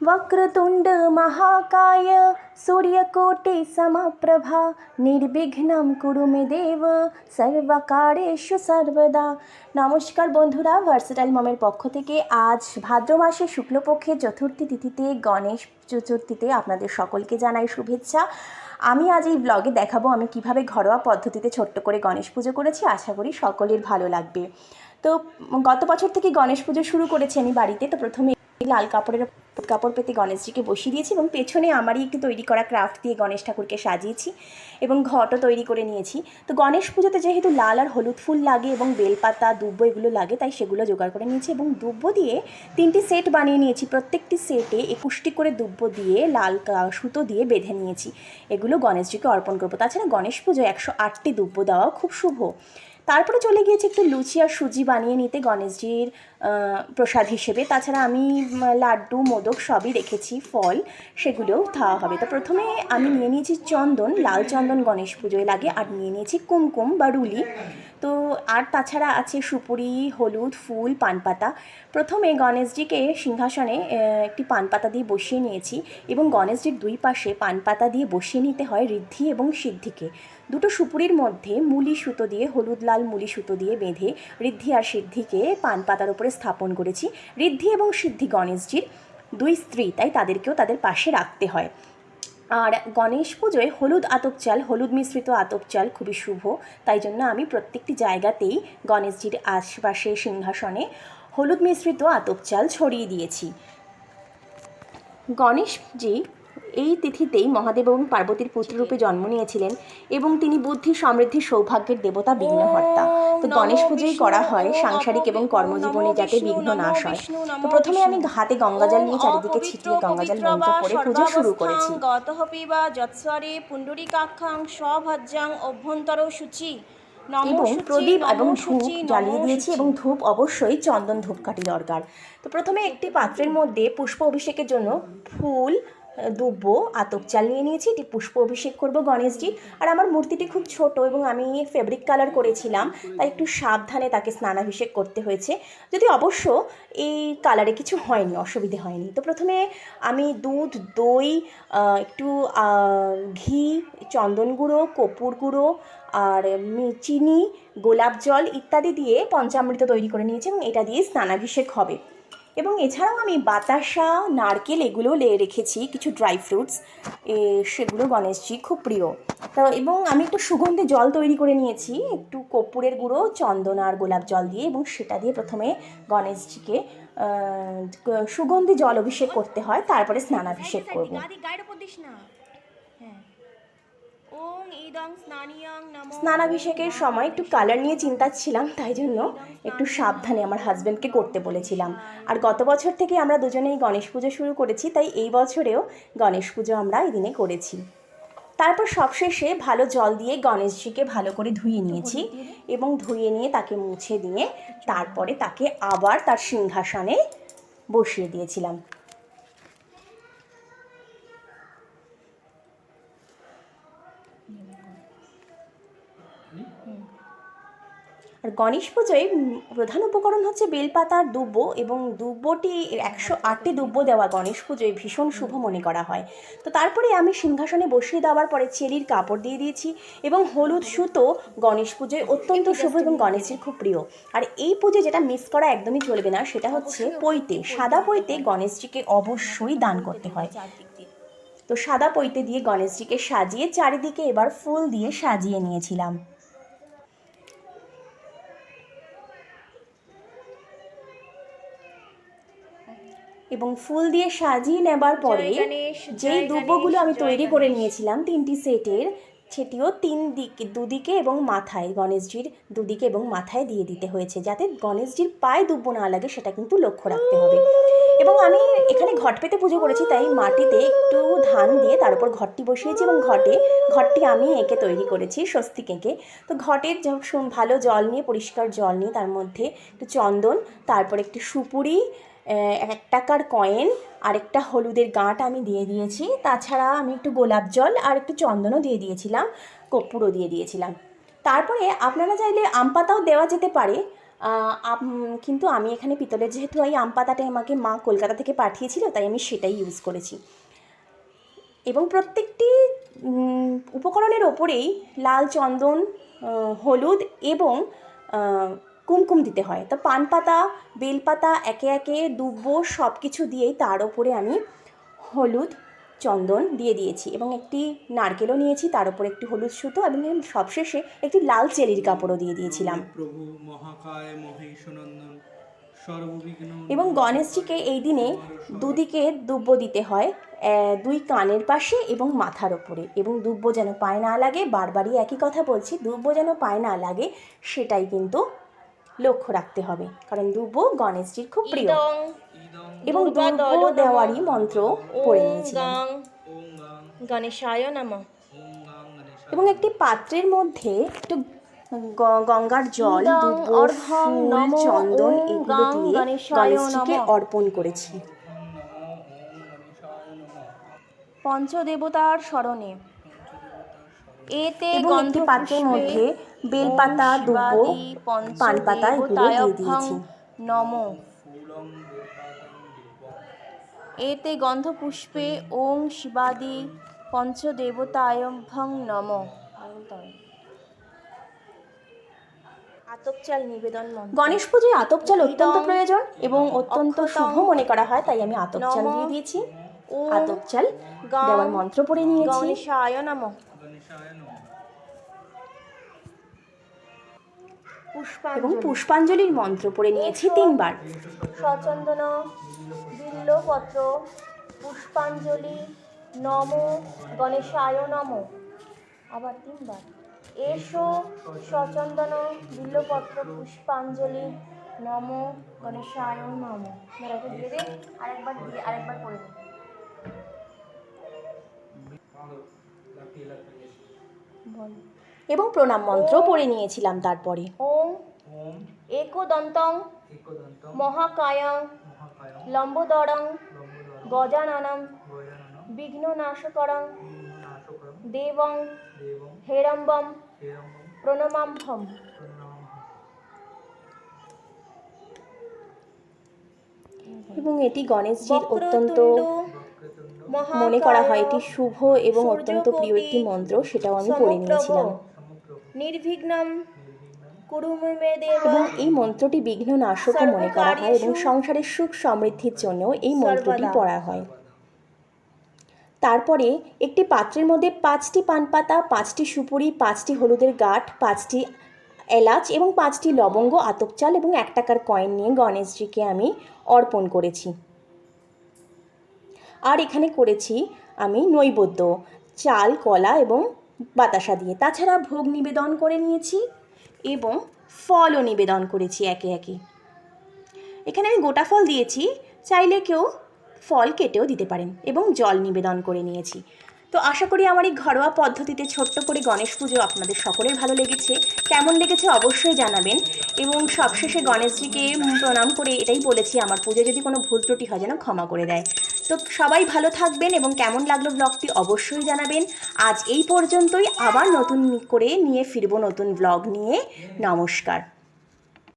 वक्रतुण्ड महाकाय सूर्यकोटि समप्रभा নির্বিঘ্নম কুরু মে দেব সর্বকারেষু সর্বদা নমস্কার বন্ধুরা ভার্সেটাইল মমের পক্ষ থেকে আজ ভাদ্র মাসের শুক্লপক্ষের চতুর্থী তিথিতে গণেশ চতুর্থীতে আপনাদের সকলকে জানাই শুভেচ্ছা আমি আজ এই ব্লগে দেখাবো আমি কিভাবে ঘরোয়া পদ্ধতিতে ছোট্ট করে গণেশ পুজো করেছি আশা করি সকলের ভালো লাগবে তো উম, গত বছর থেকে গণেশ পুজো শুরু করেছি আমি বাড়িতে তো প্রথমে লাল কাপড়ের কাপড় পেতে গণেশজিকে বসিয়ে দিয়েছি এবং পেছনে আমারই একটু তৈরি করা ক্রাফট দিয়ে গণেশ ঠাকুরকে সাজিয়েছি এবং ঘটও তৈরি করে নিয়েছি। তো গণেশ পুজোতে যেহেতু লাল আর হলুদ ফুল লাগে এবং বেলপাতা, দুব্বো এগুলো লাগে, তাই সেগুলো জোগাড় করে নিয়েছি এবং দুব্বো দিয়ে তিনটি সেট বানিয়ে নিয়েছি। প্রত্যেকটি সেটে একুশটি করে দুব্বো দিয়ে লাল সুতো দিয়ে বেঁধে নিয়েছি। এগুলো গণেশজিকে অর্পণ করব। তাছাড়া গণেশ পুজো একশো আটটি দুব্বো দেওয়াও খুব শুভ। তারপরে চলে গিয়েছি একটু লুচি আর সুজি বানিয়ে নিতে গণেশজির প্রসাদ হিসেবে। তাছাড়া আমি লাড্ডু, মোদক সবই রেখেছি, ফল, সেগুলোও খাওয়া হবে। তো প্রথমে আমি নিয়ে নিয়েছি চন্দন, লাল চন্দন গণেশ পুজোয় লাগে, আর নিয়ে নিয়েছি কুমকুম বা রুলি। তো, আর তাছাড়া আছে সুপুরি, হলুদ, ফুল, পানপাতা। প্রথমে গণেশজিকে সিংহাসনে একটি পানপাতা দিয়ে বসিয়ে নিয়েছি এবং গণেশজির দুই পাশে পানপাতা দিয়ে বসিয়ে নিতে হয় ঋদ্ধি এবং সিদ্ধিকে। দুটো সুপুরির মধ্যে মুলি সুতো দিয়ে, হলুদ লাল মুলি সুতো দিয়ে বেঁধে ঋদ্ধি আর সিদ্ধিকে পান পাতার উপরে স্থাপন করেছি। ঋদ্ধি এবং সিদ্ধি গণেশজির দুই স্ত্রী, তাই তাদেরকেও তাদের পাশে রাখতে হয়। আর গণেশ পুজোয় হলুদ আতপ চাল, হলুদ মিশ্রিত আতপ চাল খুবই শুভ, তাই জন্য আমি প্রত্যেকটি জায়গাতেই গণেশজির আশপাশে সিংহাসনে হলুদ মিশ্রিত আতপ চাল ছড়িয়ে দিয়েছি। গণেশজি এই তিথিতেই মহাদেব এবং পার্বতীর পুত্ররূপে জন্ম নিয়েছিলেন এবং তিনি বুদ্ধি সমৃদ্ধি সৌভাগ্যের দেবতা বিঘ্নহর্তা। তো গণেশ পুজোই করা হয় সাংসারিক এবং কর্মজীবনে যাতে বিঘ্ন নাশ হয়। তো প্রথমে আমি হাতে গঙ্গাজল নিয়ে চারিদিকে ছিটিয়ে গঙ্গাজল মন্ত্র করে পুজো শুরু করেছি। গতঃ পিবা যৎস্বরে পুণ্ডরীকাক্ষাং স্বভজ্জাং অভ্যন্তর সূচি এবং প্রদীপ এবং ধূপ জ্বালিয়ে দিয়েছি এবং ধূপ অবশ্যই চন্দন ধূপকাঠি দরকার। তো প্রথমে একটি পাত্রের মধ্যে পুষ্প অভিষেকের জন্য ফুল দুব্ব আতক চাল নিয়ে নিয়েছি, এটি পুষ্প অভিষেক করব গণেশজি। আর আমার মূর্তিটি খুব ছোট এবং আমি ফেব্রিক কালার করেছিলাম, তাই একটু সাবধানে তাকে স্নানাভিষেক করতে হয়েছে। যদি অবশ্য এই কালারে কিছু হয়নি, অসুবিধে হয়নি, তো প্রথমে আমি দুধ, দই একটু ঘি, চন্দন গুঁড়ো, কপুর গুঁড়ো, আর চিনি, গোলাপ জল ইত্যাদি দিয়ে পঞ্চামৃত তৈরি করে নিয়েছি এবং এটা দিয়ে স্নানাভিষেক হবে। এবং এছাড়াও আমি বাতাসা, নারকেল এগুলো রেখেছি, কিছু ড্রাই ফ্রুটস সেগুলো গণেশজি খুব প্রিয়। তো এবং আমি একটু সুগন্ধি জল তৈরি করে নিয়েছি, একটু কর্পূরের গুঁড়ো, চন্দন আর গোলাপ জল দিয়ে এবং সেটা দিয়ে প্রথমে গণেশজিকে সুগন্ধি জল অভিষেক করতে হয়, তারপরে স্নানাভিষেক করব গাদি গায়ের উপর দিস না হ্যাঁ ওং ইদং স্নানিয়ং নমো স্নানাভিষেকের সময় একটু কালার নিয়ে চিন্তা ছিলাম, তাই জন্য একটু সাবধানে আমার হাজব্যান্ডকে করতে বলেছিলাম। আর গত বছর থেকে আমরা দুজনেই গণেশ পুজো শুরু করেছি, তাই এই বছরেও গণেশ পুজো আমরা এই দিনে করেছি। তারপর সবশেষে ভালো জল দিয়ে গণেশজিকে ভালো করে ধুয়ে নিয়েছি এবং ধুয়ে নিয়ে তাকে মুছে দিয়ে তারপরে তাকে আবার তার সিংহাসনে বসিয়ে দিয়েছিলাম। আর গণেশ পুজোয় প্রধান উপকরণ হচ্ছে বেলপাতার দুব্বো এবং দুব্বটি, একশো আটটি দুব্বো দেওয়া গণেশ পুজোয় ভীষণ শুভ মনে করা হয়। তো তারপরে আমি সিংহাসনে বসিয়ে দেওয়ার পরে চেরির কাপড় দিয়ে দিয়েছি এবং হলুদ সুতো গণেশ পুজোয় অত্যন্ত শুভ এবং গণেশের খুব প্রিয়। আর এই পুজো যেটা মিস করা একদমই চলবে না, সেটা হচ্ছে পৈতে। সাদা পৈতে গণেশজিকে অবশ্যই দান করতে হয়। তো সাদা পৈতে দিয়ে গণেশজিকে সাজিয়ে চারিদিকে এবার ফুল দিয়ে সাজিয়ে নিয়েছিলাম। এবং ফুল দিয়ে সাজিয়ে নেবার পরে যেই দুব্বগুলো আমি তৈরি করে নিয়েছিলাম তিনটি সেটের সেটিও তিন দিকে, দুদিকে এবং মাথায়, গণেশজির দুদিকে এবং মাথায় দিয়ে দিতে হয়েছে যাতে গণেশজির পায়ে দুব্ব না লাগে সেটা কিন্তু লক্ষ্য রাখতে হবে। এবং আমি এখানে ঘট পেতে পুজো করেছি, তাই মাটিতে একটু ধান দিয়ে তার উপর ঘরটি বসিয়েছি এবং ঘটে ঘরটি আমি এঁকে তৈরি করেছি স্বস্তিক এঁকে। তো ঘটের ভালো জল নিয়ে, পরিষ্কার জল নিয়ে তার মধ্যে একটু চন্দন, তারপর একটু সুপুরি এক টাকার কয়েন আর একটা হলুদের গাঁট আমি দিয়ে দিয়েছি। তাছাড়া আমি একটু গোলাপ জল আর একটু চন্দনও দিয়ে দিয়েছিলাম, কর্পূরও দিয়ে দিয়েছিলাম। তারপরে আপনারা চাইলে আম পাতাও দেওয়া যেতে পারে। কিন্তু আমি এখানে পিতলের যেহেতু এই আম পাতাটা আমাকে মা কলকাতা থেকে পাঠিয়েছিল, তাই আমি সেটাই ইউজ করেছি। এবং প্রত্যেকটি উপকরণের ওপরেই লাল চন্দন হলুদ এবং কুমকুম দিতে হয়। তো পান পাতা বেলপাতা একে একে দুব্বো সব কিছু দিয়েই তার ওপরে আমি হলুদ চন্দন দিয়ে দিয়েছি এবং একটি নারকেলও নিয়েছি তার উপরে একটি হলুদ সুতো এবং সবশেষে একটি লাল চেলির কাপড়ও দিয়ে দিয়েছিলাম। প্রভু মহাকায় মহেশনন্দন এবং গণেশজিকে এই দিনে দুদিকে দুব্ব দিতে হয় দুই কানের পাশে এবং মাথার ওপরে এবং দুব্ব যেন পায়ে না লাগে বারবারই একই কথা বলছি দুব্ব যেন পায়ে না লাগে সেটাই কিন্তু লক্ষ্য রাখতে হবে। কারণ দুব্ব গণেশজির খুব প্রিয়। এবং দুব্ব দেওয়ারই মন্ত্র পড়ে নিয়েছিলাম গণেশায় নমঃ। এবং একটি পাত্রের মধ্যে একটু গঙ্গার জল চন্দন ওং এগুলো দিয়ে গণেশজিকে অর্পণ করেছি। পঞ্চদেবতার স্মরণে এতে একটি পাত্রের মধ্যে বেলপাতা দুব্ব পান পাতা এগুলো দিয়ে দিয়েছি। নম। এতে গন্ধপুষ্পে ওং শিবাদি পঞ্চদেবতায়ভ্যং নম। আতপ চাল নিবেদন গণেশ পুজোয় আতপ চাল অত্যন্ত প্রয়োজন এবং অত্যন্ত শুভ মনে করা হয় তাই আমি আতপ চাল দিয়ে দিয়েছি। ওং আতপ চাল গাং দেওয়ার মন্ত্র পড়ে নিয়েছি। গণেশায় নম। এবং পুষ্পাঞ্জলির মন্ত্র পড়ে নিয়েছি তিনবার। সচন্দন বিল্লপত্র পুষ্পাঞ্জলি নম গণেশায় নম। আবার তিনবার। এসো সচন্দন বিল্লপত্র পুষ্পাঞ্জলি নম গণেশায় নম। এবার দিয়ে দে আরেকবার দিয়ে আরেকবার করে দে বল। এবং প্রণাম মন্ত্র পড়ে নিয়েছিলাম তারপরে। ওম একদন্তং মহাকায়ং লম্বোদরং গজাননম বিঘ্ননাশকরং দেবং হেরম্বম প্রণমাম্ভম। এবং এটি গণেশজির অত্যন্ত মনে করা হয় এটি শুভ এবং অত্যন্ত প্রিয় একটি মন্ত্র সেটাও আমি পড়ে নিয়েছিলাম। নির্বিঘ্নম এবং এই মন্ত্রটি বিঘ্ন নাশকও মনে করা হয় এবং সংসারের সুখ সমৃদ্ধির জন্য এই মন্ত্রটি। পড়া হয়। তারপরে একটি পাত্রের মধ্যে পাঁচটি পান পাতা পাঁচটি সুপুরি পাঁচটি হলুদের গাঁঠ পাঁচটি এলাচ এবং পাঁচটি লবঙ্গ আতপ চাল এবং এক টাকার কয়েন নিয়ে গণেশজিকে আমি অর্পণ করেছি। আর এখানে করেছি আমি নৈবেদ্য চাল কলা এবং বাতাসা দিয়ে। তাছাড়া ভোগ নিবেদন করে নিয়েছি এবং ফলও নিবেদন করেছি একে একে। এখানে আমি গোটা ফল দিয়েছি, চাইলে কেউ ফল কেটেও দিতে পারেন এবং জল নিবেদন করে নিয়েছি। তো আশা করি আমার এই ঘরোয়া পদ্ধতিতে ছোট্ট করে গণেশ পুজো আপনাদের সকলের ভালো লেগেছে। কেমন লেগেছে অবশ্যই জানাবেন এবং সবশেষে গণেশজিকে প্রণাম করে এটাই বলেছি, আমার পুজো যদি কোনো ভুল ত্রুটি হয় যেন ক্ষমা করে দেয়। তো সবাই ভালো থাকবেন এবং কেমন লাগল ব্লগটি অবশ্যই জানাবেন। আজ এই পর্যন্তই আবার নতুন করে নিয়ে ফিরবো নতুন ব্লগ নিয়ে। নমস্কার।